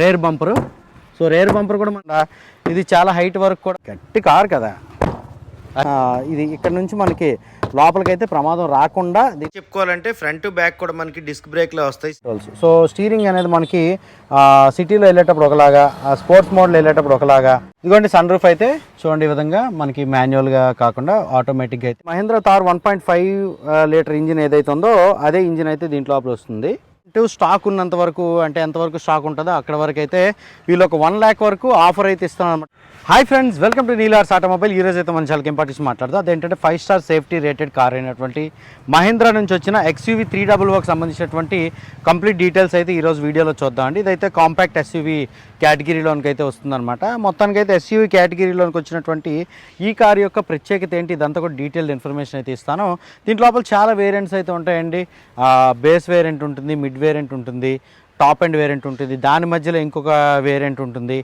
Rear bumper. So rear bumper కూడా మన ఇది చాలా హైట్ వరకు కూడా గట్టి కార్ కదా. ఇది ఇక్కడ నుంచి మనకి లోపలికైతే ప్రమాదం రాకుండా చెప్పుకోవాలంటే ఫ్రంట్ బ్యాక్ కూడా మనకి డిస్క్ బ్రేక్లే వస్తాయి. సో స్టీరింగ్ అనేది మనకి ఆ, సిటీలో వెళ్ళేటప్పుడు ఒకలాగా ఆ, స్పోర్ట్స్ మోడ్లో వెళ్ళేటప్పుడు ఒకలాగా. ఇదిగోండి సన్ రూఫ్ అయితే చూడండి ఈ విధంగా మనకి మాన్యువల్గా కాకుండా ఆటోమేటిక్గా అయితే. Mahindra Thar one point five litre engine ఏదైతే ఉందో అదే ఇంజిన్ అయితే దీంట్లో లోపల వస్తుంది. ఇటు స్టాక్ ఉన్నంత వరకు అంటే ఎంతవరకు స్టాక్ ఉంటుందో అక్కడ వరకు అయితే వీళ్ళు ఒక వన్ ల్యాక్ వరకు ఆఫర్ అయితే ఇస్తాను అనమాట hi friends welcome to Neelars automobile ఈ రోజు అయితే మన చాలా ఇంపార్టెన్స్ మాట్లాడదాం? అదేంటంటే five star safety rated car అయినటువంటి మహేంద్ర నుంచి వచ్చిన ఎక్స్యూవీ త్రీ డబుల్ వర్క్ సంబంధించినటువంటి కంప్లీట్ డీటెయిల్స్ అయితే ఈరోజు వీడియోలో చూద్దాం అండి. ఇదైతే కాంపాక్ట్ ఎస్యూవీ కేటగిరీలోనికి అయితే వస్తుందన్నమాట. మొత్తానికి అయితే ఎస్యూవీ కేటగిరీలోనికి వచ్చినటువంటి ఈ కార్ యొక్క ప్రత్యేకత ఏంటి? ఇదంతా కూడా డీటెయిల్డ్ ఇన్ఫర్మేషన్ అయితే ఇస్తాను. దీంట్ లోపల చాలా వేరియంట్స్ అయితే ఉంటాయండి. బేస్ వేరియంట్ ఉంటుంది మిడ్ వేరియంట్ ఉంటుంది టాప్ అండ్ వేరియంట్ ఉంటుంది. దాని మధ్యలో ఇంకొక వేరియంట్ ఉంటుంది.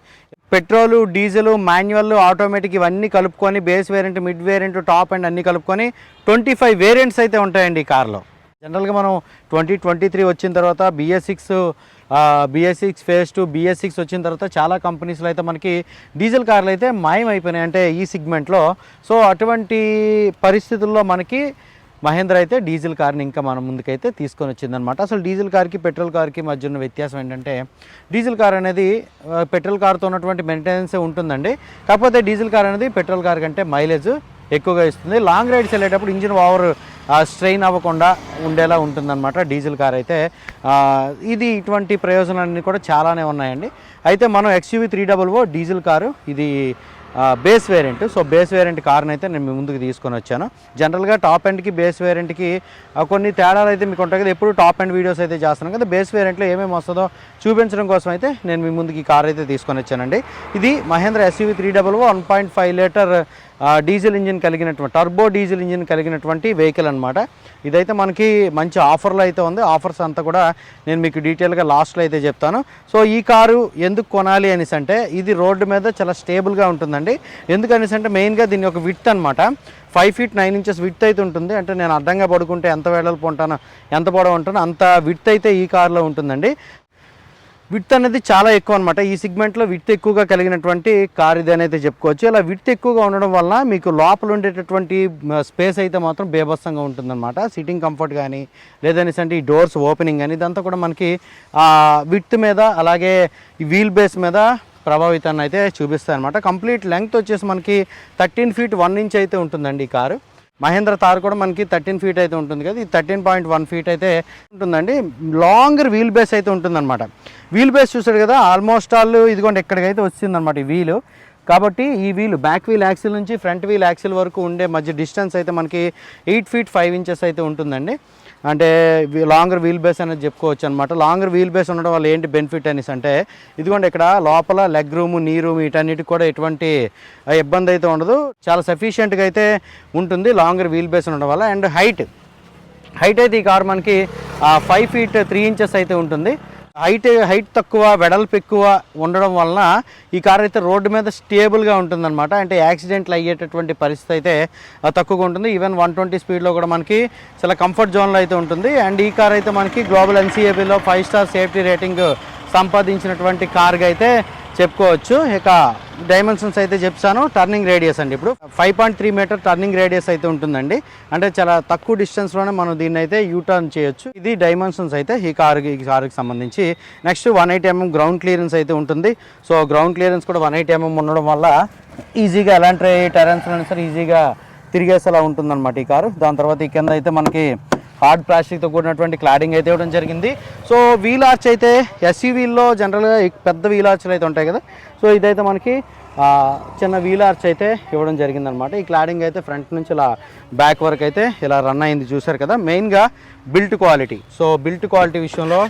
పెట్రోలు డీజిల్ మాన్యువల్ ఆటోమేటిక్ ఇవన్నీ కలుపుకొని base variant mid variant top end అన్నీ కలుపుకొని ట్వంటీ ఫైవ్ వేరియంట్స్ అయితే ఉంటాయండి ఈ కార్లో. జనరల్గా మనం ట్వంటీ ట్వంటీ త్రీ వచ్చిన తర్వాత BS six BS six phase two BS six వచ్చిన తర్వాత చాలా కంపెనీస్లో అయితే మనకి డీజిల్ కార్లు అయితే మాయం అయిపోయినాయి అంటే ఈ సిగ్మెంట్లో సో అటువంటి పరిస్థితుల్లో మనకి మహేంద్ర అయితే డీజిల్ కార్ని ఇంకా మన ముందుకైతే తీసుకొని వచ్చిందనమాట అసలు డీజిల్ కార్కి పెట్రోల్ కార్కి మధ్య ఉన్న వ్యత్యాసం ఏంటంటే డీజిల్ కార్ అనేది పెట్రోల్ కార్తో ఉన్నటువంటి మెయింటెనెన్స్ ఉంటుందండి. కాకపోతే డీజిల్ కార్ అనేది పెట్రోల్ కార్ కంటే మైలేజ్ ఎక్కువగా ఇస్తుంది. లాంగ్ రైడ్స్ వెళ్ళేటప్పుడు ఇంజిన్ ఓవర్ స్ట్రెయిన్ అవ్వకుండా ఉండేలా ఉంటుందన్నమాట డీజిల్ కార్ అయితే. ఇది ఇటువంటి ప్రయోజనాలన్నీ కూడా చాలానే ఉన్నాయండి. అయితే మనం XUV three double O diesel car ఇది base variant so base variant కార్ని అయితే నేను మీ ముందుకు తీసుకొని వచ్చాను. జనరల్గా టాప్ ఎండ్కి బేస్ వేరియంట్కి కొన్ని తేడాలు అయితే మీకు ఉంటాయి కదా. ఎప్పుడు టాప్ ఎండ్ వీడియోస్ అయితే చేస్తున్నాను కదా. బేస్ వేరియంట్లో ఏమేమి వస్తుందో చూపించడం కోసం అయితే నేను మీ ముందుకి ఈ కార్ అయితే తీసుకొని వచ్చానండి. ఇది Mahindra SUV three double one point five litre diesel engine కలిగినటువంటి టర్బో డీజిల్ ఇంజిన్ కలిగినటువంటి వెహికల్ అనమాట ఇదైతే మనకి మంచి ఆఫర్లో అయితే ఉంది. ఆఫర్స్ అంతా కూడా నేను మీకు డీటెయిల్గా లాస్ట్లో అయితే చెప్తాను. సో ఈ కారు ఎందుకు కొనాలి అనేసి అంటే ఇది రోడ్డు మీద చాలా స్టేబుల్గా ఉంటుందండి. ఎందుకు అనేసి అంటే మెయిన్గా దీని యొక్క విత్ అనమాట five feet nine inches width అయితే ఉంటుంది. అంటే నేను అడ్డంగా పడుకుంటే ఎంత వెడల్పు ఉంటానో ఎంత పొడవు ఉంటానో అంత విత్ అయితే ఈ కార్లో ఉంటుందండి. విత్ అనేది చాలా ఎక్కువ అనమాట ఈ సిగ్మెంట్లో విత్ ఎక్కువగా కలిగినటువంటి కార్ ఇది అని అయితే చెప్పుకోవచ్చు. ఇలా విత్ ఎక్కువగా ఉండడం వల్ల మీకు లోపల ఉండేటటువంటి స్పేస్ అయితే మాత్రం బేభత్సంగా ఉంటుందన్నమాట. సిట్టింగ్ కంఫర్ట్ కానీ లేదనేసి అంటే ఈ డోర్స్ ఓపెనింగ్ కానీ ఇదంతా కూడా మనకి విత్ మీద అలాగే ఈ వీల్ బేస్ మీద ప్రభావితాన్ని అయితే చూపిస్తాయి అనమాట కంప్లీట్ లెంగ్త్ వచ్చేసి మనకి థర్టీన్ ఫీట్ వన్ ఇంచ్ అయితే ఉంటుందండి ఈ కారు. మహేంద్ర తార్ కూడా మనకి థర్టీన్ ఫీట్ అయితే ఉంటుంది కదా. ఈ థర్టీన్ పాయింట్ వన్ ఫీట్ అయితే ఉంటుందండి. లాంగర్ వీల్ బేస్ అయితే ఉంటుందన్నమాట. వీల్ బేస్ చూసాడు కదా ఆల్మోస్ట్ ఆల్ ఇదిగోండి ఎక్కడికైతే వచ్చిందనమాట ఈ వీలు. కాబట్టి ఈ వీల్ బ్యాక్ వీల్ యాక్సిల్ నుంచి ఫ్రంట్ వీల్ యాక్సిల్ వరకు ఉండే మధ్య డిస్టెన్స్ అయితే మనకి ఎయిట్ ఫీట్ ఫైవ్ ఇంచెస్ అయితే ఉంటుందండి. అంటే లాంగర్ వీల్ బేస్ అనేది చెప్పుకోవచ్చు అనమాట లాంగర్ వీల్ బేస్ ఉండడం వల్ల ఏంటి బెనిఫిట్ అనేసి అంటే ఇదిగోండి ఇక్కడ లోపల లెగ్ రూమ్ నీ రూమ్ వీటన్నిటికి కూడా ఎటువంటి ఇబ్బంది అయితే ఉండదు. చాలా సఫిషియెంట్గా అయితే ఉంటుంది లాంగర్ వీల్ బేస్ ఉండడం వల్ల. అండ్ హైట్ హైట్ అయితే ఈ కార్ మనకి ఫైవ్ ఫీట్ త్రీ ఇంచెస్ అయితే ఉంటుంది. హైట్ హైట్ తక్కువ వెడల్పు ఎక్కువ ఉండడం వలన ఈ కార్ అయితే రోడ్డు మీద స్టేబుల్గా ఉంటుందన్నమాట. అంటే యాక్సిడెంట్లు అయ్యేటటువంటి పరిస్థితి అయితే తక్కువగా ఉంటుంది. ఈవెన్ వన్ ట్వంటీ స్పీడ్లో కూడా మనకి చాలా కంఫర్ట్ జోన్లో అయితే ఉంటుంది. అండ్ ఈ కార్ అయితే మనకి గ్లోబల్ ఎన్సీఏబీలో ఫైవ్ స్టార్ సేఫ్టీ రేటింగ్ సంపాదించినటువంటి కార్గా అయితే చెప్పుకోవచ్చు. ఇక డైమెన్షన్స్ అయితే చెప్తాను. టర్నింగ్ రేడియస్ అండి ఇప్పుడు. Five point three metre turning radius అయితే ఉంటుందండి. అంటే చాలా తక్కువ డిస్టెన్స్లోనే మనం దీన్ని అయితే యూటర్న్ చేయొచ్చు. ఇది డైమెన్షన్స్ అయితే ఈ కారుకి ఈ కారుకి సంబంధించి. Next one eight MM ground clearance అయితే ఉంటుంది. సో గ్రౌండ్ క్లియరెన్స్ కూడా వన్ ఎయిట్ ఎంఎం ఉండడం వల్ల ఈజీగా ఎలాంటి టెరెన్స్లో సరే ఈజీగా తిరిగేసేలా ఉంటుందన్నమాట ఈ కారు. దాని తర్వాత ఈ కింద అయితే మనకి హార్డ్ ప్లాస్టిక్తో కూడినటువంటి క్లాడింగ్ అయితే ఇవ్వడం జరిగింది. సో వీల్ ఆర్చ్ అయితే ఎస్యూవీల్లో జనరల్గా పెద్ద వీల్ ఆర్చ్లు అయితే ఉంటాయి కదా. సో ఇదైతే మనకి చిన్న వీల్ ఆర్చ్ అయితే ఇవ్వడం జరిగిందనమాట ఈ క్లాడింగ్ అయితే ఫ్రంట్ నుంచి ఇలా బ్యాక్ వరకు అయితే ఇలా రన్ అయింది చూసారు కదా. మెయిన్గా built quality. So built quality విషయంలో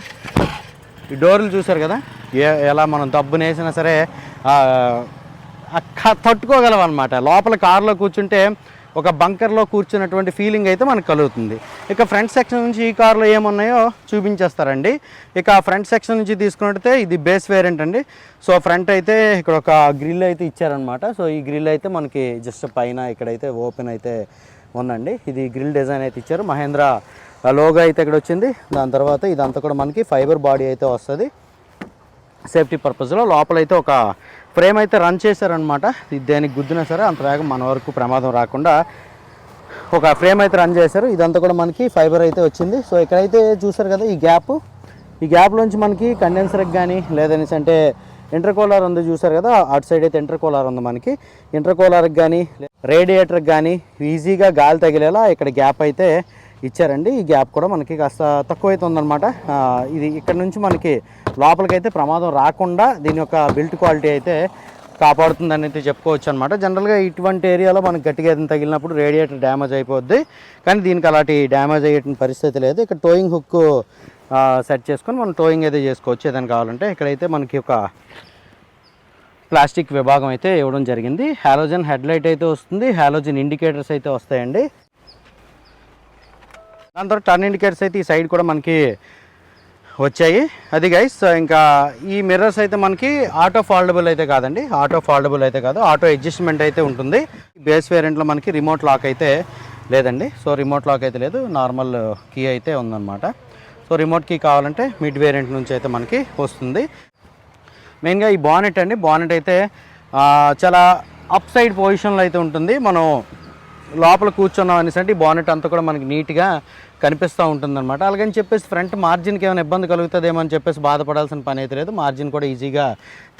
ఈ డోర్లు చూసారు కదా. ఏ ఎలా మనం దబ్బునేసినా సరే అక్క తట్టుకోగలం అనమాట లోపల కారులో కూర్చుంటే ఒక బంకర్లో కూర్చున్నటువంటి ఫీలింగ్ అయితే మనకు కలుగుతుంది. ఇక ఫ్రంట్ సెక్షన్ నుంచి ఈ కార్లో ఏమున్నాయో చూపించేస్తారండి. ఇక ఫ్రంట్ సెక్షన్ నుంచి తీసుకున్నట్టయితే ఇది బేస్ వేరియంట్ అండి. సో ఫ్రంట్ అయితే ఇక్కడ ఒక గ్రిల్ అయితే ఇచ్చారనమాట సో ఈ గ్రిల్ అయితే మనకి జస్ట్ పైన ఇక్కడైతే ఓపెన్ అయితే ఉందండి. ఇది గ్రిల్ డిజైన్ అయితే ఇచ్చారు. మహేంద్ర లోగో అయితే ఇక్కడ వచ్చింది. దాని తర్వాత ఇదంతా కూడా మనకి ఫైబర్ బాడీ అయితే వస్తుంది. సేఫ్టీ పర్పస్లో లోపలైతే ఒక ఫ్రేమ్ అయితే రన్ చేశారనమాట ఇది దేనికి గుద్దినా సరే అంత వేగం మన వరకు ప్రమాదం రాకుండా ఒక ఫ్రేమ్ అయితే రన్ చేశారు. ఇదంతా కూడా మనకి ఫైబర్ అయితే వచ్చింది. సో ఇక్కడైతే చూసారు కదా ఈ గ్యాప్. ఈ గ్యాప్లోంచి మనకి కండెన్సర్కి కానీ లేదనేసి అంటే ఇంటర్కోలర్ ఉంది చూసారు కదా అటు సైడ్ అయితే ఇంటర్కోలర్ ఉంది మనకి. ఇంటర్కోలర్కి కానీ రేడియేటర్కి కానీ ఈజీగా గాలి తగిలేలా ఇక్కడ గ్యాప్ అయితే ఇచ్చారండి. ఈ గ్యాప్ కూడా మనకి కాస్త తక్కువ అయితే ఉందన్నమాట ఇది ఇక్కడ నుంచి మనకి లోపలికైతే ప్రమాదం రాకుండా దీని యొక్క బిల్ట్ క్వాలిటీ అయితే కాపాడుతుందని అయితే చెప్పుకోవచ్చు అనమాట జనరల్గా ఇటువంటి ఏరియాలో మనకి గట్టిగా ఏదైనా తగిలినప్పుడు రేడియేటర్ డ్యామేజ్ అయిపోద్ది. కానీ దీనికి అలాంటి డ్యామేజ్ అయ్యే పరిస్థితి లేదు. ఇక్కడ టోయింగ్ హుక్ సెట్ చేసుకొని మనం టోయింగ్ అయితే చేసుకోవచ్చు. ఏదైనా కావాలంటే ఇక్కడైతే మనకి ఒక ప్లాస్టిక్ విభాగం అయితే ఇవ్వడం జరిగింది. హాలోజన్ హెడ్లైట్ అయితే వస్తుంది. హాలోజన్ ఇండికేటర్స్ అయితే వస్తాయండి. దాని తర్వాత టర్న్ ఇండికేటర్స్ అయితే ఈ సైడ్ కూడా మనకి వచ్చాయి. అది గైస్ ఇంకా ఈ మిర్రర్స్ అయితే మనకి ఆటో ఫాల్డబుల్ అయితే కాదండి. ఆటో ఫాల్డబుల్ అయితే కాదు ఆటో అడ్జస్ట్మెంట్ అయితే ఉంటుంది. బేస్ వేరియంట్లో మనకి రిమోట్ లాక్ అయితే లేదండి. సో రిమోట్ లాక్ అయితే లేదు. నార్మల్ కీ అయితే ఉందన్నమాట. సో రిమోట్ కీ కావాలంటే మిడ్ వేరియంట్ నుంచి అయితే మనకి వస్తుంది. మెయిన్గా ఈ బానెట్ అండి. బానెట్ అయితే చాలా అప్ సైడ్ పొజిషన్లో అయితే ఉంటుంది. మనం లోపల కూర్చున్నాం అనేసి అంటే ఈ బానెట్ అంతా కూడా మనకి నీట్గా కనిపిస్తూ ఉంటుంది అనమాట అలాగని చెప్పేసి ఫ్రంట్ మార్జిన్కి ఏమైనా ఇబ్బంది కలుగుతుందేమో అని చెప్పేసి బాధపడాల్సిన పని అయితే లేదు. మార్జిన్ కూడా ఈజీగా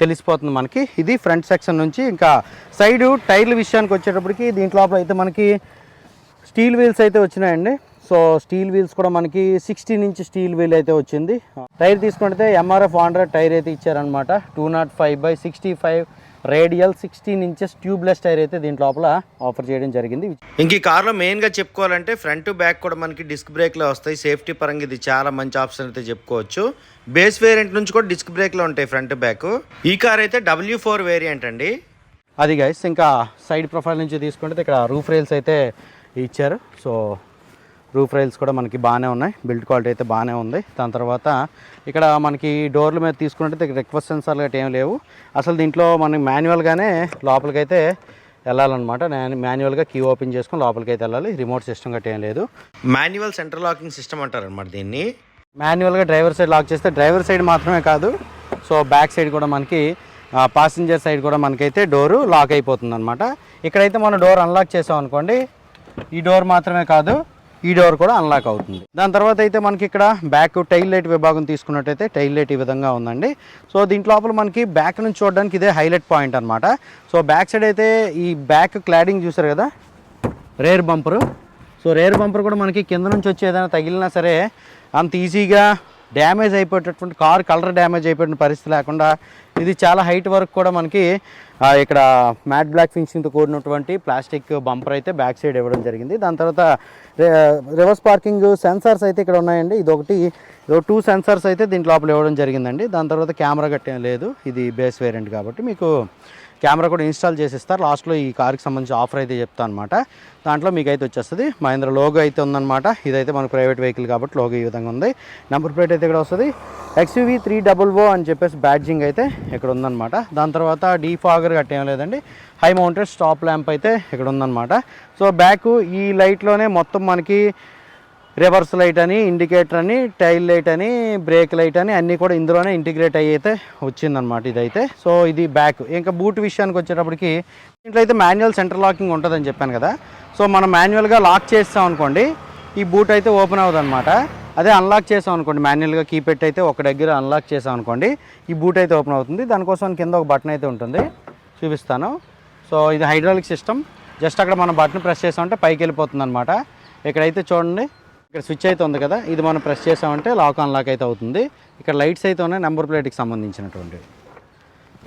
తెలిసిపోతుంది మనకి. ఇది ఫ్రంట్ సెక్షన్ నుంచి ఇంకా సైడు టైర్ల విషయానికి వచ్చేటప్పటికి దీంట్లో లోపల అయితే మనకి స్టీల్ వీల్స్ అయితే వచ్చినాయండి. సో స్టీల్ వీల్స్ కూడా మనకి సిక్స్టీన్ ఇంచ్ స్టీల్ వీల్ అయితే వచ్చింది. టైర్ తీసుకుంటే ఎంఆర్ఎఫ్ ఆండ్రాయిడ్ టైర్ అయితే ఇచ్చారనమాట two nought five by sixty five radial sixteen inches tubeless tyre అయితే దీంట్ లోపల ఆఫర్ చేయడం జరిగింది. ఇంక ఈ కార్లో మెయిన్గా చెప్పుకోవాలంటే ఫ్రంట్ బ్యాక్ కూడా మనకి డిస్క్ బ్రేక్లో వస్తాయి. సేఫ్టీ పరంగా ఇది చాలా మంచి ఆప్షన్ అయితే చెప్పుకోవచ్చు. బేస్ వేరియంట్ నుంచి కూడా డిస్క్ బ్రేక్లో ఉంటాయి ఫ్రంట్ బ్యాక్. ఈ కార్ అయితే డబ్ల్యూ ఫోర్ వేరియంట్ అండి. అది గైస్ ఇంకా సైడ్ ప్రొఫైల్ నుంచి తీసుకుంటే ఇక్కడ రూఫ్ రైల్స్ అయితే ఇచ్చారు. సో రూఫ్ రైల్స్ కూడా మనకి బాగానే ఉన్నాయి. బిల్డ్ క్వాలిటీ అయితే బాగానే ఉంది. దాని తర్వాత ఇక్కడ మనకి డోర్ల మీద ఇక్కడ రిక్వెస్ట్ సెన్సార్లు గట్రా ఏం లేవు. అసలు దీంట్లో మనకి మాన్యువల్గానే లోపలికైతే వెళ్ళాలన్నమాట. నేను మాన్యువల్గా కీ ఓపెన్ చేసుకొని లోపలికి అయితే వెళ్ళాలి. రిమోట్ సిస్టమ్ గట్రా ఏం లేదు. మాన్యువల్ సెంటర్ లాకింగ్ సిస్టమ్ అంటారు అనమాట దీన్ని. మాన్యువల్గా డ్రైవర్ సైడ్ లాక్ చేస్తే డ్రైవర్ సైడ్ మాత్రమే కాదు సో బ్యాక్ సైడ్ కూడా మనకి పాసింజర్ సైడ్ కూడా మనకైతే డోరు లాక్ అయిపోతుంది అనమాట ఇక్కడైతే మనం డోర్ అన్లాక్ చేసాం అనుకోండి ఈ డోర్ మాత్రమే కాదు ఈ డోర్ కూడా అన్లాక్ అవుతుంది. దాని తర్వాత అయితే మనకి ఇక్కడ బ్యాక్ టైల్ లైట్ విభాగం తీసుకున్నట్టయితే టైల్ లైట్ ఈ విధంగా ఉందండి. సో దీంట్ లోపల మనకి బ్యాక్ నుంచి చూడడానికి ఇదే హైలైట్ పాయింట్ అనమాట సో బ్యాక్ సైడ్ అయితే ఈ బ్యాక్ క్లాడింగ్ చూసారు కదా? Rear bumper so rear bumper కూడా మనకి కింద నుంచి వచ్చి ఏదైనా తగిలినా సరే అంత ఈజీగా డ్యామేజ్ అయిపోయేటటువంటి కార్ కలర్ డ్యామేజ్ అయిపోయిన పరిస్థితి లేకుండా ఇది చాలా హైట్ వరకు కూడా మనకి ఇక్కడ మ్యాట్ బ్లాక్ ఫినిషింగ్తో కూడినటువంటి ప్లాస్టిక్ బంపర్ అయితే బ్యాక్ సైడ్ ఇవ్వడం జరిగింది. దాని తర్వాత రివర్స్ పార్కింగ్ సెన్సార్స్ అయితే ఇక్కడ ఉన్నాయండి. ఇది ఒకటి ఇదో టూ సెన్సార్స్ అయితే దీంట్ లోపల ఇవ్వడం జరిగిందండి. దాని తర్వాత కెమెరా గట్టే లేదు. ఇది బేస్ వేరియంట్ కాబట్టి మీకు కెమెరా కూడా ఇన్స్టాల్ చేసి ఇస్తారు లాస్ట్లో ఈ కార్కి సంబంధించి ఆఫర్ అయితే చెప్తా అనమాట దాంట్లో మీకు అయితే వచ్చేస్తుంది. మహేంద్ర లోగో అయితే ఉందన్నమాట. ఇదైతే మన ప్రైవేట్ వెహికల్ కాబట్టి లోగో ఈ విధంగా ఉంది. నెంబర్ ప్లేట్ అయితే ఇక్కడ వస్తుంది. ఎక్స్యూవీ త్రీ డబుల్ ఓ అని చెప్పేసి బ్యాడ్జింగ్ అయితే ఇక్కడ ఉందన్నమాట. దాని తర్వాత డీఫాగర్ కట్టేం లేదండి. హై మౌంటెడ్ స్టాప్ ల్యాంప్ అయితే ఇక్కడ ఉందన్నమాట. సో బ్యాక్ ఈ లైట్లోనే మొత్తం మనకి రివర్స్ లైట్ అని ఇండికేటర్ అని టైల్ లైట్ అని బ్రేక్ లైట్ అని అన్నీ కూడా ఇందులోనే ఇంటిగ్రేట్ అయ్యి అయితే వచ్చిందనమాట ఇదైతే. సో ఇది బ్యాక్. ఇంకా బూట్ విషయానికి వచ్చేటప్పటికి దీంట్లో అయితే మాన్యువల్ సెంటర్ లాకింగ్ ఉంటుందని చెప్పాను కదా. సో మనం మాన్యువల్గా లాక్ చేస్తాం అనుకోండి ఈ బూట్ అయితే ఓపెన్ అవ్వదు అనమాట అదే అన్లాక్ చేసాం అనుకోండి మాన్యువల్గా కీపెట్ అయితే ఒక దగ్గర అన్లాక్ చేసాం అనుకోండి ఈ బూట్ అయితే ఓపెన్ అవుతుంది. దానికోసం కింద ఒక బటన్ అయితే ఉంటుంది. చూపిస్తాను. సో ఇది హైడ్రాలిక్ సిస్టమ్. జస్ట్ అక్కడ మనం బటన్ ప్రెస్ చేసామంటే పైకి వెళ్ళిపోతుంది అనమాట ఇక్కడైతే చూడండి ఇక్కడ స్విచ్ అయితే ఉంది కదా ఇది మనం ప్రెస్ చేసామంటే లాక్ అన్లాక్ అయితే అవుతుంది. ఇక్కడ లైట్స్ అయితే ఉన్నాయి నెంబర్ ప్లేట్కి సంబంధించినటువంటివి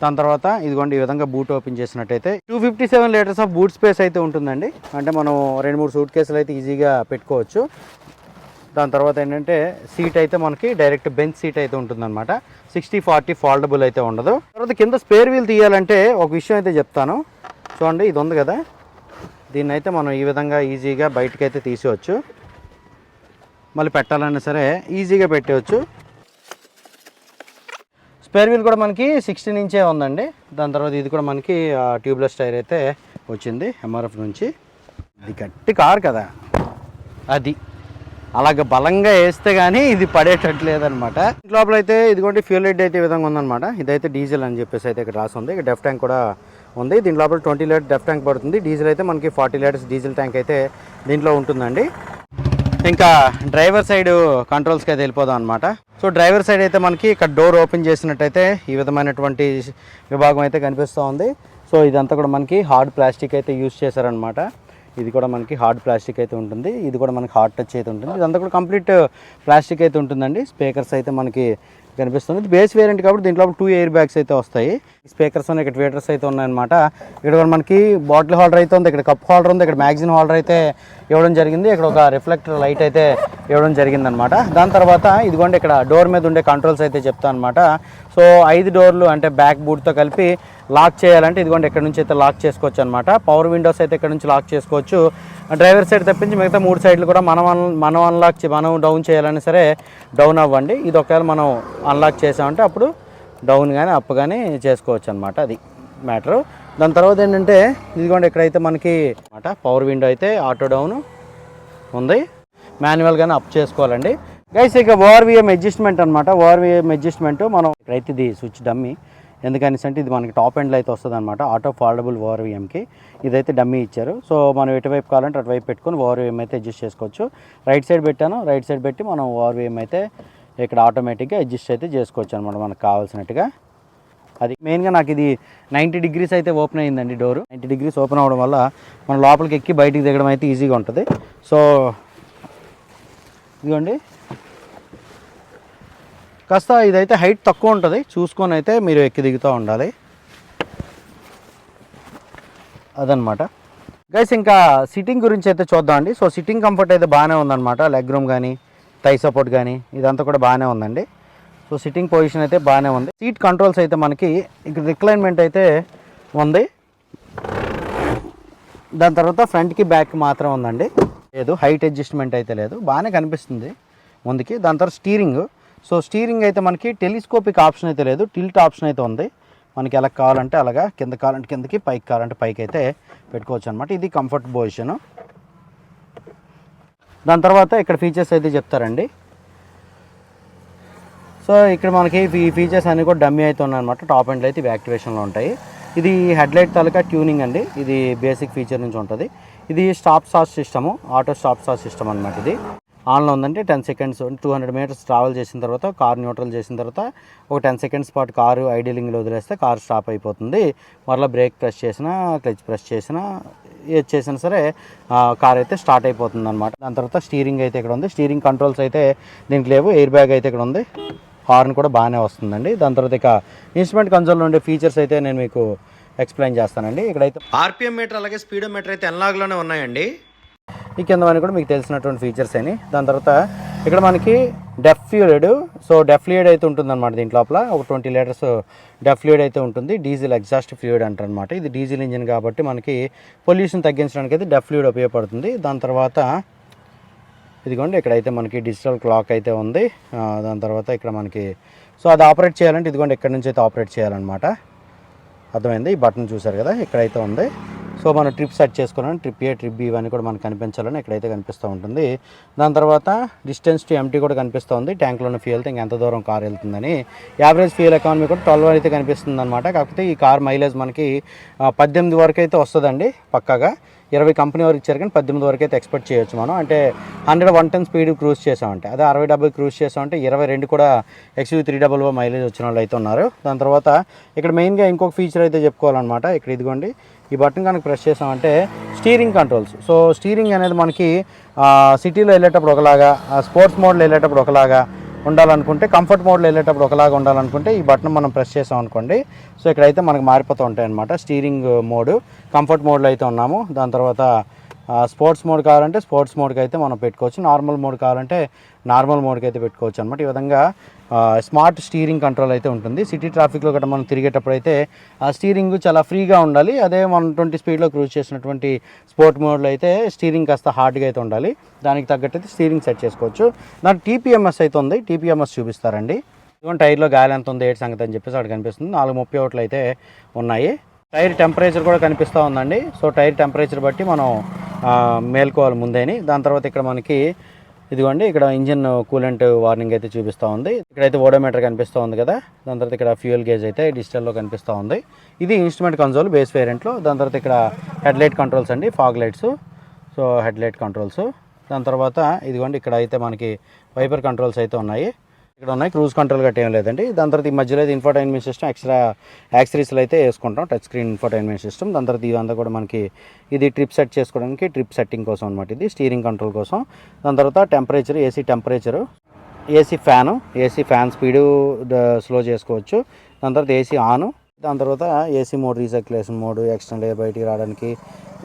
దాని తర్వాత ఇదిగోండి ఈ విధంగా బూట్ ఓపెన్ చేసినట్టయితే two fifty seven litres of boot space అయితే ఉంటుందండి. అంటే మనం రెండు మూడు సూట్ కేసులు అయితే ఈజీగా పెట్టుకోవచ్చు. దాని తర్వాత ఏంటంటే సీట్ అయితే మనకి డైరెక్ట్ బెంచ్ సీట్ అయితే ఉంటుందన్నమాట. సిక్స్టీ ఫార్టీ ఫాల్డబుల్ అయితే ఉండదు. తర్వాత కింద స్పేర్ వీల్ తీయాలంటే ఒక విషయం అయితే చెప్తాను. చూడండి ఇది ఉంది కదా. దీన్ని అయితే మనం ఈ విధంగా ఈజీగా బయటకైతే అయితే తీసేవచ్చు మళ్ళీ పెట్టాలన్నా సరే ఈజీగా పెట్టవచ్చు స్పేర్ వీల్ కూడా మనకి సిక్స్టీన్ ఇంచే ఉందండి. దాని తర్వాత ఇది కూడా మనకి ట్యూబ్లెస్ టైర్ అయితే వచ్చింది ఎంఆర్ఎఫ్ నుంచి. ఇది గట్టి కారు కదా. అది. అలాగ బలంగా వేస్తే కానీ ఇది పడేటట్టు లేదనమాట. లోపల అయితే ఇదిగోండి ఫ్యూల్ హెడ్ అయితే విధంగా ఉందన్నమాట ఇదైతే డీజిల్ అని చెప్పేసి అయితే ఇక్కడ రాసి ఉంది ఇక్కడ డెఫ్ ట్యాంక్ కూడా ఉంది. దీని లోపల ట్వంటీ లీటర్ డెఫ్ ట్యాంక్ పడుతుంది. డీజిల్ అయితే మనకి ఫార్టీ లీటర్స్ డీజిల్ ట్యాంక్ అయితే దీంట్లో ఉంటుందండి. ఇంకా డ్రైవర్ సైడ్ కంట్రోల్స్కి అయితే వెళ్ళిపోదాం అనమాట సో డ్రైవర్ సైడ్ అయితే మనకి ఇక్కడ డోర్ ఓపెన్ చేసినట్టయితే ఈ విధమైనటువంటి విభాగం అయితే కనిపిస్తూ ఉంది. సో ఇదంతా కూడా మనకి హార్డ్ ప్లాస్టిక్ అయితే యూజ్ చేశారనమాట ఇది కూడా మనకి హార్డ్ ప్లాస్టిక్ అయితే ఉంటుంది. ఇది కూడా మనకి హార్డ్ టచ్ అయితే ఉంటుంది. ఇదంతా కూడా కంప్లీట్ ప్లాస్టిక్ అయితే ఉంటుందండి. స్పీకర్స్ అయితే మనకి కనిపిస్తుంది. ఇది బేస్ వేరియంట్ కాబట్టి దీంట్లో టూ ఎయిర్ బ్యాగ్స్ అయితే వస్తాయి. స్పీకర్స్ ఉన్నాయి ఇక్కడ ట్వీటర్స్ అయితే ఉన్నాయన్నమాట. ఇక్కడ మనకి బాటిల్ హోల్డర్ అయితే ఉంది ఇక్కడ కప్ హోల్డర్ ఉంది ఇక్కడ మ్యాగజిన్ హోల్డర్ అయితే ఇవ్వడం జరిగింది. ఇక్కడ ఒక రిఫ్లెక్టర్ లైట్ అయితే ఇవ్వడం జరిగింది అనమాట దాని తర్వాత ఇదిగోండి ఇక్కడ డోర్ మీద ఉండే కంట్రోల్స్ అయితే చెప్తాను అనమాట సో ఐదు డోర్లు అంటే బ్యాక్ బూట్తో కలిపి లాక్ చేయాలంటే ఇదిగోండి ఇక్కడ నుంచి అయితే లాక్ చేసుకోవచ్చు అనమాట పవర్ విండోస్ అయితే ఇక్కడ నుంచి లాక్ చేసుకోవచ్చు. డ్రైవర్ సైడ్ తప్పించి మిగతా మూడు సైడ్లు కూడా మనం మనం అన్లాక్ మనం డౌన్ చేయాలని సరే డౌన్ అవ్వండి. ఇది ఒకవేళ మనం అన్లాక్ చేసామంటే అప్పుడు డౌన్ కానీ అప్ కానీ చేసుకోవచ్చు అనమాట అది మ్యాటరు దాని తర్వాత ఏంటంటే ఇదిగోండి ఇక్కడైతే మనకి అనమాట పవర్ విండో అయితే ఆటో డౌన్ ఉంది. మాన్యువల్గానే అప్ చేసుకోవాలండి. గైస్ ఇక ఓఆర్విఎం అడ్జస్ట్మెంట్ అనమాట ఓఆర్విఎం అడ్జస్ట్మెంట్ మనం ఇక్కడైతే ఇది స్విచ్ డమ్మి ఎందుకని అంటే ఇది మనకి టాప్ ఎండ్లో అయితే వస్తుంది అనమాట ఆటో ఫాల్డబుల్ ఓఆర్విఎంకి ఇదైతే డమ్మీ ఇచ్చారు. సో మనం ఎటువైపు కావాలంటే అటువైపు పెట్టుకొని ఓఆర్విఎం అయితే అడ్జస్ట్ చేసుకోవచ్చు. రైట్ సైడ్ పెట్టాను. రైట్ సైడ్ పెట్టి మనం ఓఆర్విఎం అయితే ఇక్కడ ఆటోమేటిక్గా అడ్జస్ట్ అయితే చేసుకోవచ్చు అనమాట మనకు కావాల్సినట్టుగా. అది మెయిన్గా నాకు ఇది నైంటీ డిగ్రీస్ అయితే ఓపెన్ అయ్యిందండి డోరు. నైంటీ డిగ్రీస్ ఓపెన్ అవ్వడం వల్ల మనం లోపలికి ఎక్కి బయటికి దిగడం అయితే ఈజీగా ఉంటుంది. సో ఇదిగోండి. కాస్త ఇదైతే హైట్ తక్కువ ఉంటుంది. చూసుకొని అయితే మీరు ఎక్కి దిగుతూ ఉండాలి. అదనమాట. గైస్ ఇంకా సిట్టింగ్ గురించి అయితే చూద్దాం అండి. సో సిట్టింగ్ కంఫర్ట్ అయితే బాగానే ఉందన్నమాట లెగ్ రూమ్ కానీ టై సపోర్ట్ కానీ ఇదంతా కూడా బాగానే ఉందండి. సో సిట్టింగ్ పొజిషన్ అయితే బాగానే ఉంది. సీట్ కంట్రోల్స్ అయితే మనకి ఇక్కడ రిక్లైన్మెంట్ అయితే ఉంది. దాని తర్వాత ఫ్రంట్కి బ్యాక్ మాత్రం ఉందండి. లేదు హైట్ అడ్జస్ట్మెంట్ అయితే లేదు. బాగానే కనిపిస్తుంది. ముందుకి. దాని తర్వాత స్టీరింగ్ సో స్టీరింగ్ అయితే మనకి టెలిస్కోపిక్ ఆప్షన్ అయితే లేదు టిల్ట్ ఆప్షన్ అయితే ఉంది. మనకి ఎలా కావాలంటే అలాగా కింద కావాలంటే కిందకి పైకి కావాలంటే పైకి అయితే పెట్టుకోవచ్చు అనమాట ఇది కంఫర్ట్ పొజిషన్ దాని తర్వాత ఇక్కడ ఫీచర్స్ అయితే చెప్తారండి. సో ఇక్కడ మనకి ఈ ఫీచర్స్ అన్నీ కూడా డమ్మీ అయితే ఉన్నాయన్నమాట టాప్ ఎండ్లో అయితే ఇవి యాక్టివేషన్లో ఉంటాయి. ఇది హెడ్లైట్ తాలూకా ట్యూనింగ్ అండి. ఇది బేసిక్ ఫీచర్ నుంచి ఉంటుంది. ఇది stop start system auto stop start system అనమాట ఇది. ఆన్లో ఉందంటే ten seconds two hundred metres travel చేసిన తర్వాత కార్ న్యూట్రల్ చేసిన తర్వాత ఒక టెన్ సెకండ్స్ పాటు కారు ఐడియలింగ్లో వదిలేస్తే కారు స్టాప్ అయిపోతుంది. మరలా బ్రేక్ ప్రెస్ చేసినా క్లచ్ ప్రెస్ చేసినా ఏది చేసినా సరే కార్ అయితే స్టార్ట్ అయిపోతుంది అనమాట దాని తర్వాత స్టీరింగ్ అయితే ఇక్కడ ఉంది. స్టీరింగ్ కంట్రోల్స్ అయితే దీనికి లేవు. ఎయిర్ బ్యాగ్ అయితే ఇక్కడ ఉంది. హార్న్ కూడా బాగానే వస్తుందండి. దాని తర్వాత ఇక ఇన్స్ట్రుమెంట్ కన్సోల్లో ఉండే ఫీచర్స్ అయితే నేను మీకు ఎక్స్ప్లెయిన్ చేస్తానండి. ఇక్కడైతే ఆర్పిఎం మీటర్ అలాగే స్పీడో మీటర్ అయితే ఎన్లాగ్లోనే ఉన్నాయండి. ఈ కింద మనకి కూడా మీకు తెలిసినటువంటి ఫీచర్స్ అని. దాని తర్వాత ఇక్కడ మనకి డెఫ్ సో డెఫ్ అయితే ఉంటుంది అనమాట దీంట్ లోపల. ఒక ట్వంటీ లీటర్స్ డెఫ్ అయితే ఉంటుంది. డీజిల్ ఎగ్జాస్ట్ ఫ్లూయిడ్ అంటారు అనమాట ఇది డీజిల్ ఇంజిన్ కాబట్టి మనకి పొల్యూషన్ తగ్గించడానికి అయితే డెఫ్ ఉపయోగపడుతుంది. దాని తర్వాత ఇదిగోండి ఇక్కడైతే మనకి డిజిటల్ క్లాక్ అయితే ఉంది. దాని తర్వాత ఇక్కడ మనకి సో అది ఆపరేట్ చేయాలంటే ఇదిగోండి ఇక్కడ నుంచి అయితే ఆపరేట్ చేయాలన్నమాట. అర్థమైంది? ఈ బటన్ చూసారు కదా? ఇక్కడైతే ఉంది. సో మనం ట్రిప్ సెట్ చేసుకున్నాం. ట్రిప్ ఏ ట్రిప్ బి ఇవన్నీ కూడా మనకు కనిపించాలని ఇక్కడైతే కనిపిస్తూ ఉంటుంది. దాని తర్వాత డిస్టెన్స్ టు ఎంటీ కూడా కనిపిస్తూ ఉంది. ట్యాంక్లో ఉన్న ఫ్యూయల్తో ఇంకెంత దూరం కార్ వెళ్తుందని. యావరేజ్ ఫ్యూయల్ ఎకానమీ కూడా ట్వెల్వ్ అయితే కనిపిస్తుంది అనమాట కాకపోతే ఈ కార్ మైలేజ్ మనకి పద్దెనిమిది వరకు అయితే వస్తుందండి పక్కాగా. ఇరవై కంపెనీ వరకు ఇచ్చారు కానీ పద్దెనిమిది వరకు అయితే ఎక్స్పెక్ట్ చేయొచ్చు మనం. అంటే hundred one ten speed cruise చేసామంటే అదే అరవై డెబ్బై క్రూజ్ చేసామంటే ఇరవై రెండు కూడా ఎక్స్యూ త్రీ డబల్ మైలేజ్ వచ్చిన వాళ్ళు అయితే ఉన్నారు. దాని తర్వాత ఇక్కడ మెయిన్గా ఇంకొక ఫీచర్ అయితే చెప్పుకోవాలన్నమాట. ఇక్కడ ఇదిగోండి. ఈ బటన్ కనుక ప్రెస్ చేసామంటే స్టీరింగ్ కంట్రోల్స్ సో స్టీరింగ్ అనేది మనకి సిటీలో వెళ్ళేటప్పుడు ఒకలాగా స్పోర్ట్స్ మోడ్లో వెళ్ళేటప్పుడు ఒకలాగా ఉండాలనుకుంటే కంఫర్ట్ మోడ్లో వెళ్ళేటప్పుడు ఒకలాగా ఉండాలనుకుంటే ఈ బటన్ మనం ప్రెస్ చేసాం అనుకోండి. సో ఇక్కడైతే మనకు మారిపోతూ ఉంటాయి అనమాట స్టీరింగ్ మోడ్ కంఫర్ట్ మోడ్లో అయితే ఉన్నాము. దాని తర్వాత స్పోర్ట్స్ మోడ్ కావాలంటే స్పోర్ట్స్ మోడ్కి అయితే మనం పెట్టుకోవచ్చు. నార్మల్ మోడ్ కావాలంటే నార్మల్ మోడ్కి అయితే పెట్టుకోవచ్చు అనమాట ఈ విధంగా స్మార్ట్ స్టీరింగ్ కంట్రోల్ అయితే ఉంటుంది. సిటీ ట్రాఫిక్లో గట్రా మనం తిరిగేటప్పుడు అయితే ఆ స్టీరింగ్ చాలా ఫ్రీగా ఉండాలి. అదే వన్ ట్వంటీ స్పీడ్లో క్రూజ్ చేసినటువంటి స్పోర్ట్ మోడ్లో అయితే స్టీరింగ్ కాస్త హార్డ్గా అయితే ఉండాలి. దానికి తగ్గట్టు అయితే స్టీరింగ్ సెట్ చేసుకోవచ్చు. దాని టీపీఎంఎస్ అయితే ఉంది. టీపీఎంఎస్ చూపిస్తారండి. ఇదిగో టైర్లో గాలి ఎంత ఉంది ఏంటి సంగతి అని చెప్పేసి అక్కడ కనిపిస్తుంది. నాలుగు ముప్పై ఒకట్లు అయితే ఉన్నాయి. టైర్ టెంపరేచర్ కూడా కనిపిస్తూ ఉందండి. సో టైర్ టెంపరేచర్ బట్టి మనం మేల్కోవాలి ముందేని. దాని తర్వాత ఇక్కడ మనకి ఇదిగోండి ఇక్కడ ఇంజిన్ కూలెంట్ వార్నింగ్ అయితే చూపిస్తూ ఉంది. ఇక్కడైతే ఓడోమీటర్ కనిపిస్తూ ఉంది కదా. దాని తర్వాత ఇక్కడ ఫ్యూయల్ గేజ్ అయితే డిజిటల్లో కనిపిస్తూ ఉంది. ఇది ఇన్స్ట్రుమెంట్ కన్సోల్ బేస్ వేరియంట్లో. దాని తర్వాత ఇక్కడ హెడ్లైట్ కంట్రోల్స్ అండి fog lights. So headlight controls. దాని తర్వాత ఇదిగోండి ఇక్కడ అయితే మనకి వైపర్ కంట్రోల్స్ అయితే ఉన్నాయి. ఇక్కడ ఉన్నాయి. క్రూజ్ కంట్రోల్ గట్ట ఏం లేదండి. దాని తర్వాత ఈ మధ్యలో అయితే ఇన్ఫర్టైన్మెంట్ సిస్టమ్ ఎక్స్ట్రా యాక్సరీస్లో అయితే వేసుకుంటాం. టచ్ స్క్రీన్ ఇన్ఫర్టైన్మెంట్ సిస్టమ్ దాని తర్వాత ఇవంతా కూడా మనకి ఇది ట్రిప్ సెట్ చేసుకోవడానికి ట్రిప్ సెట్టింగ్ కోసం అనమాట ఇది. స్టీరింగ్ కంట్రోల్ కోసం. దాని తర్వాత temperature AC temperature AC fan AC fan speed slow చేసుకోవచ్చు. దాని తర్వాత ఏసీ ఆను దాని తర్వాత AC mode recirculation mode extend బయటికి రావడానికి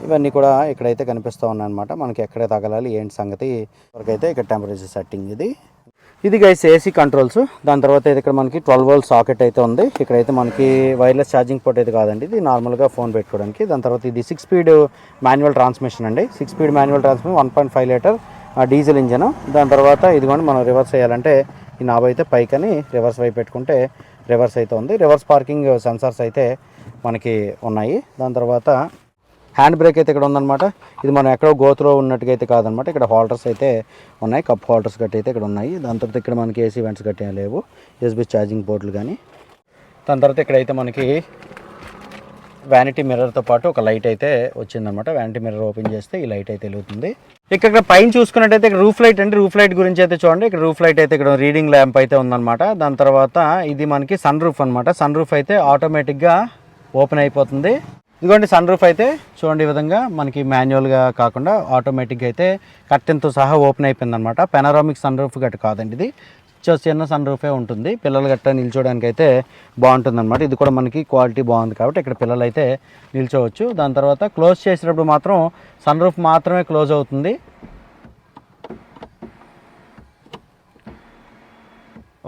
ఇవన్నీ కూడా ఇక్కడైతే కనిపిస్తూ ఉన్నాయన్నమాట. మనకి ఎక్కడ తగలాలి ఏంటి సంగతి వరకైతే ఇక్కడ టెంపరేచర్ సెట్టింగ్ ఇది. ఇది గైస్ ఏసీ కంట్రోల్స్ దాని తర్వాత అయితే ఇక్కడ మనకి ట్వెల్వ్ వోల్ట్ సాకెట్ అయితే ఉంది. ఇక్కడైతే మనకి వైర్లెస్ ఛార్జింగ్ పోర్ట్ అయితే కాదండి. ఇది నార్మల్గా ఫోన్ పెట్టుకోవడానికి. దాని తర్వాత ఇది సిక్స్ స్పీడ్ మాన్యువల్ ట్రాన్స్మిషన్ అండి. Six speed manual transmission one point five litre diesel engine దాని తర్వాత ఇదిగోండి మనం రివర్స్ చేయాలంటే ఈ నాబ్ అయితే పైకని రివర్స్ వైపు పెట్టుకుంటే రివర్స్ అయితే ఉంది. రివర్స్ పార్కింగ్ సెన్సార్స్ అయితే మనకి ఉన్నాయి. దాని తర్వాత హ్యాండ్ బ్రేక్ అయితే ఇక్కడ ఉందన్నమాట. ఇది మనం ఎక్కడో గోతులో ఉన్నట్టుగా అయితే కాదనమాట ఇక్కడ హోల్డర్స్ అయితే ఉన్నాయి. కప్ హోల్డర్స్ గట్టి అయితే ఇక్కడ ఉన్నాయి. దాని తర్వాత ఇక్కడ మనకి ఏసీ వెంట్స్ గట్టి లేవు. ఎస్బీ ఛార్జింగ్ బోర్డులు కానీ దాని తర్వాత ఇక్కడైతే మనకి వ్యానిటీ మిర్రర్తో పాటు ఒక లైట్ అయితే వచ్చిందనమాట వ్యానిటీ మిర్రర్ ఓపెన్ చేస్తే ఈ లైట్ అయితే వెలుగుతుంది. ఇక్కడ పైన చూసుకున్నట్టయితే ఇక్కడ రూఫ్ లైట్ అండి. రూఫ్ లైట్ గురించి అయితే చూడండి. ఇక్కడ రూఫ్ లైట్ అయితే ఇక్కడ రీడింగ్ ల్యాంప్ అయితే ఉందన్నమాట. దాని తర్వాత ఇది మనకి సన్ రూఫ్ అనమాట సన్ రూఫ్ అయితే ఆటోమేటిక్గా ఓపెన్ అయిపోతుంది. ఇదిగోండి సన్ రూఫ్ అయితే చూడండి ఈ విధంగా మనకి మాన్యువల్గా కాకుండా ఆటోమేటిక్గా అయితే కట్టెన్తో సహా ఓపెన్ అయిపోయింది అనమాట పెనారామిక్ సన్ రూఫ్ గట్ట కాదండి ఇది. చిన్న సన్ రూఫే ఉంటుంది. పిల్లలు గట్ట నిల్చోడానికి అయితే బాగుంటుంది అనమాట ఇది కూడా మనకి క్వాలిటీ బాగుంది కాబట్టి ఇక్కడ పిల్లలు అయితే నిల్చోవచ్చు. దాని తర్వాత క్లోజ్ చేసేటప్పుడు మాత్రం సన్ రూఫ్ మాత్రమే క్లోజ్ అవుతుంది.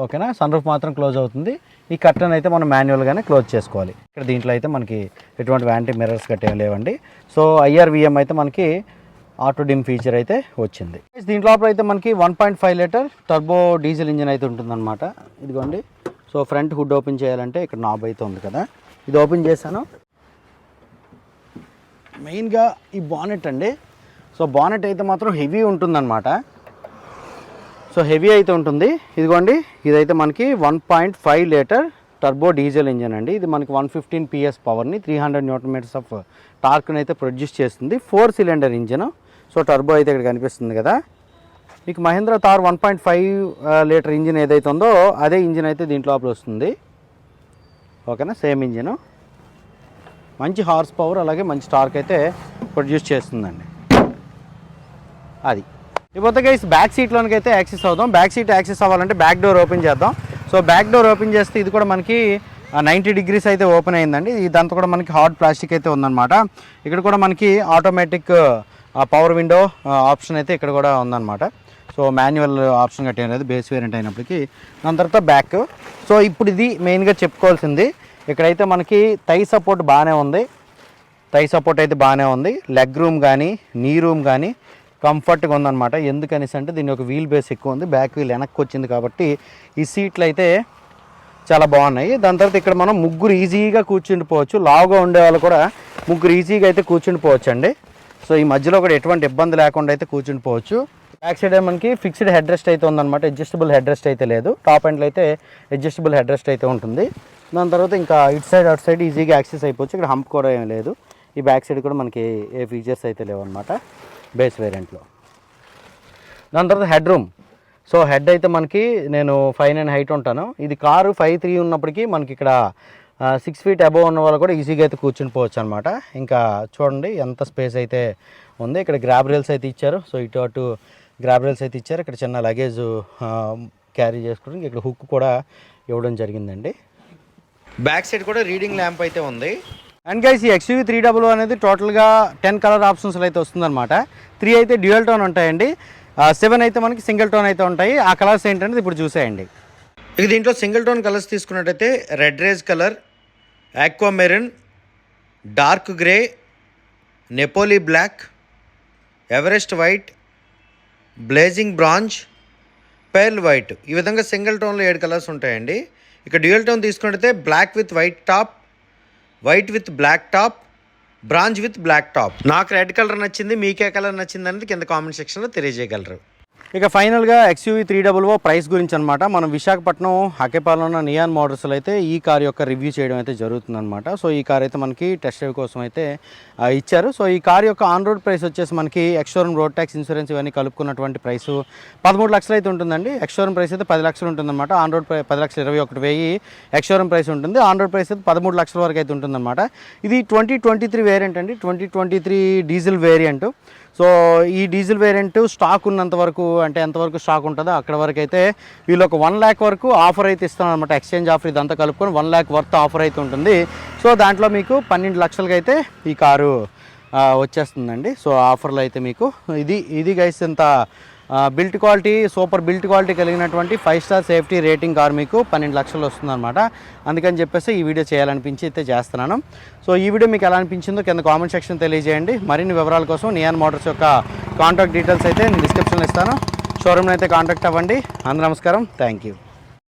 ఓకేనా? సన్ రూఫ్ మాత్రం క్లోజ్ అవుతుంది. ఈ కర్టన్ అయితే మనం మాన్యువల్గానే క్లోజ్ చేసుకోవాలి. ఇక్కడ దీంట్లో అయితే మనకి ఎటువంటి వ్యాంటీ మిర్రర్స్ కట్టేవి లేవండి. సో ఐఆర్విఎం అయితే మనకి ఆటో డిమ్ ఫీచర్ అయితే వచ్చింది. దీంట్లో లోపల అయితే మనకి one point five litre turbo diesel engine అయితే ఉంటుందన్నమాట. ఇదిగోండి. సో ఫ్రంట్ హుడ్ ఓపెన్ చేయాలంటే ఇక్కడ నాబ్ అయితే ఉంది కదా. ఇది ఓపెన్ చేశాను. మెయిన్గా ఈ బానెట్ అండి. సో బానెట్ అయితే మాత్రం హెవీ ఉంటుందన్నమాట. సో హెవీ అయితే ఉంటుంది. ఇదిగోండి ఇదైతే మనకి one point five litre turbo diesel engine అండి. ఇది మనకి వన్ ఫిఫ్టీన్ పిఎస్ పవర్ని three hundred newton metres of టార్క్ని అయితే ప్రొడ్యూస్ చేస్తుంది. Four cylinder engine. So turbo అయితే ఇక్కడ కనిపిస్తుంది కదా. మీకు Mahindra Thar one point five litre engine ఏదైతే ఉందో అదే ఇంజిన్ అయితే దీంట్లో లోపల వస్తుంది. ఓకేనా? Same engine. మంచి హార్స్ పవర్ అలాగే మంచి టార్క్ అయితే ప్రొడ్యూస్ చేస్తుందండి. అది. ఇకపోతే గైస్ బ్యాక్ సీట్లోనికి అయితే యాక్సెస్ అవుదాం. బ్యాక్ సీట్ యాక్సెస్ అవ్వాలంటే బ్యాక్ డోర్ ఓపెన్ చేద్దాం. సో బ్యాక్ డోర్ ఓపెన్ చేస్తే ఇది కూడా మనకి నైంటీ డిగ్రీస్ అయితే ఓపెన్ అయిందండి. ఇదంతా కూడా మనకి హార్డ్ ప్లాస్టిక్ అయితే ఉందన్నమాట. ఇక్కడ కూడా మనకి ఆటోమేటిక్ పవర్ విండో ఆప్షన్ అయితే ఇక్కడ కూడా ఉందన్నమాట. సో మాన్యువల్ ఆప్షన్ కట్టే అనేది బేస్ వేరియంట్ అయినప్పటికీ. దాని తర్వాత బ్యాక్ సో ఇప్పుడు ఇది మెయిన్గా చెప్పుకోవాల్సింది. ఇక్కడైతే మనకి టై సపోర్ట్ బాగానే ఉంది. టై సపోర్ట్ అయితే బాగానే ఉంది. లెగ్ రూమ్ కానీ నీ రూమ్ కానీ కంఫర్ట్గా ఉందన్నమాట. ఎందుకనేసి అంటే దీని ఒక వీల్ బేస్ ఎక్కువ ఉంది. బ్యాక్ వీల్ వెనక్కి వచ్చింది కాబట్టి ఈ సీట్లు అయితే చాలా బాగున్నాయి. దాని తర్వాత ఇక్కడ మనం ముగ్గురు ఈజీగా కూర్చుండిపోవచ్చు లావుగా ఉండే వాళ్ళు కూడా ముగ్గురు ఈజీగా అయితే కూర్చుండిపోవచ్చు అండి సో ఈ మధ్యలో కూడా ఎటువంటి ఇబ్బంది లేకుండా అయితే కూర్చుండిపోవచ్చు బ్యాక్ సైడ్ మనకి ఫిక్స్డ్ హెడ్ రెస్ట్ అయితే ఉందన్నమాట. అడ్జస్టబుల్ హెడ్ రెస్ట్ అయితే లేదు. టాప్ ఎండ్లో అయితే అడ్జస్టబుల్ హెడ్ రెస్ట్ అయితే ఉంటుంది. దాని తర్వాత ఇంకా ఇటు సైడ్ అటు సైడ్ ఈజీగా యాక్సెస్ అయిపోవచ్చు. ఇక్కడ హంప్ కూడా ఏం లేదు. ఈ బ్యాక్ సైడ్ కూడా మనకి ఏ ఫీచర్స్ అయితే లేవు అనమాట బేస్ వేరియంట్లో. దాని తర్వాత హెడ్ రూమ్. సో హెడ్ అయితే మనకి నేను ఫైవ్ నైన్ హైట్ ఉంటాను. ఇది కారు ఫైవ్ త్రీ ఉన్నప్పటికీ మనకి ఇక్కడ సిక్స్ ఫీట్ అబోవ్ ఉన్న వాళ్ళు కూడా ఈజీగా అయితే కూర్చుని పోవచ్చు అనమాట ఇంకా చూడండి ఎంత స్పేస్ అయితే ఉంది. ఇక్కడ గ్రాబ్రిల్స్ అయితే ఇచ్చారు. సో ఇటు అటు గ్రాబ్రిల్స్ అయితే ఇచ్చారు. ఇక్కడ చిన్న లగేజ్ క్యారీ చేసుకోవడానికి ఇక్కడ హుక్ కూడా ఇవ్వడం జరిగిందండి. బ్యాక్ సైడ్ కూడా రీడింగ్ ల్యాంప్ అయితే ఉంది. అండ్ గైస్ ఈ ఎక్స్యూవీ త్రీ డబుల్ అనేది టోటల్గా టెన్ కలర్ ఆప్షన్స్లో అయితే వస్తుందన్నమాట. త్రీ అయితే డ్యూయల్ టోన్ ఉంటాయండి. సెవెన్ అయితే మనకి సింగిల్ టోన్ అయితే ఉంటాయి. ఆ కలర్స్ ఏంటంటే ఇప్పుడు చూసేయండి. ఇక దీంట్లో సింగిల్ టోన్ కలర్స్ తీసుకున్నట్టయితే red rage colour aqua maroon dark grey Napoli black Everest white blazing bronze pearl white. ఈ విధంగా సింగిల్ టోన్లో ఏడు కలర్స్ ఉంటాయండి. ఇక డ్యూయల్ టోన్ తీసుకున్నట్టయితే black with white top white with black top bronze with black top. నాకు red colour నచ్చింది మీకే కలర్ నచ్చింది అనేది కింద కామెంట్ సెక్షన్లో తెలియజేయగలరు. ఇక ఫైనల్గా XUV three double O price గురించి అనమాట మనం విశాఖపట్నం హకేపాలన నియాన్ మోడల్స్లో అయితే ఈ కార్ యొక్క రివ్యూ చేయడం అయితే జరుగుతుందనమాట సో ఈ కార్ అయితే మనకి టెస్ట్ డ్రైవ్ కోసం అయితే ఇచ్చారు. సో ఈ కార్ యొక్క ఆన్ రోడ్ ప్రైస్ వచ్చేసి మనకి ఎక్స్షోరూమ్ రోడ్ ట్యాక్స్ ఇన్సూరెన్స్ ఇవన్నీ కలుపుకున్నటువంటి ప్రైస్ పదమూడు లక్షలు అయితే ఉంటుందండి. ఎక్స్షోరూమ్ ప్రైస్ అయితే పది లక్షలు ఉంటుందన్నమాట. ఆన్ రోడ్ ప్రై పది లక్షల ఇరవై ఒకటి వెయ్యి ఎక్స్షోరూమ్ ప్రైస్ ఉంటుంది. ఆన్ రోడ్ ప్రైస్ అయితే పదమూడు లక్షల వరకు అయితే ఉంటుందన్నమాట. ఇది ట్వంటీ ట్వంటీ త్రీ వేరియంట్ అండి. Twenty twenty three diesel variant so ఈ డీజిల్ వేరియంట్ స్టాక్ ఉన్నంత వరకు అంటే ఎంతవరకు స్టాక్ ఉంటుందో అక్కడ వరకు అయితే వీళ్ళు ఒక వన్ ల్యాక్ వరకు ఆఫర్ అయితే ఇస్తున్నారు అనమాట ఎక్స్చేంజ్ ఆఫర్ ఇదంతా కలుపుకొని వన్ ల్యాక్ వర్త్ ఆఫర్ అయితే ఉంటుంది. సో దాంట్లో మీకు పన్నెండు లక్షలకి అయితే ఈ కారు వచ్చేస్తుందండి. సో ఆఫర్లో అయితే మీకు ఇది ఇది గైస్ ఇంత built quality super built quality కలిగినటువంటి five star safety rating car మీకు పన్నెండు లక్షలు వస్తుందన్నమాట. అందుకని చెప్పేసి ఈ వీడియో చేయాలనిపించి అయితే చేస్తున్నాను. సో ఈ వీడియో మీకు ఎలా అనిపించిందో కింద కామెంట్ సెక్షన్ తెలియజేయండి. మరిన్ని వివరాల కోసం నియాన్ మోటార్స్ యొక్క కాంటాక్ట్ డీటెయిల్స్ అయితే నేను డిస్క్రిప్షన్లో ఇస్తాను. షోరూమ్లో అయితే కాంటాక్ట్ అవ్వండి. అందరూ నమస్కారం. Thank you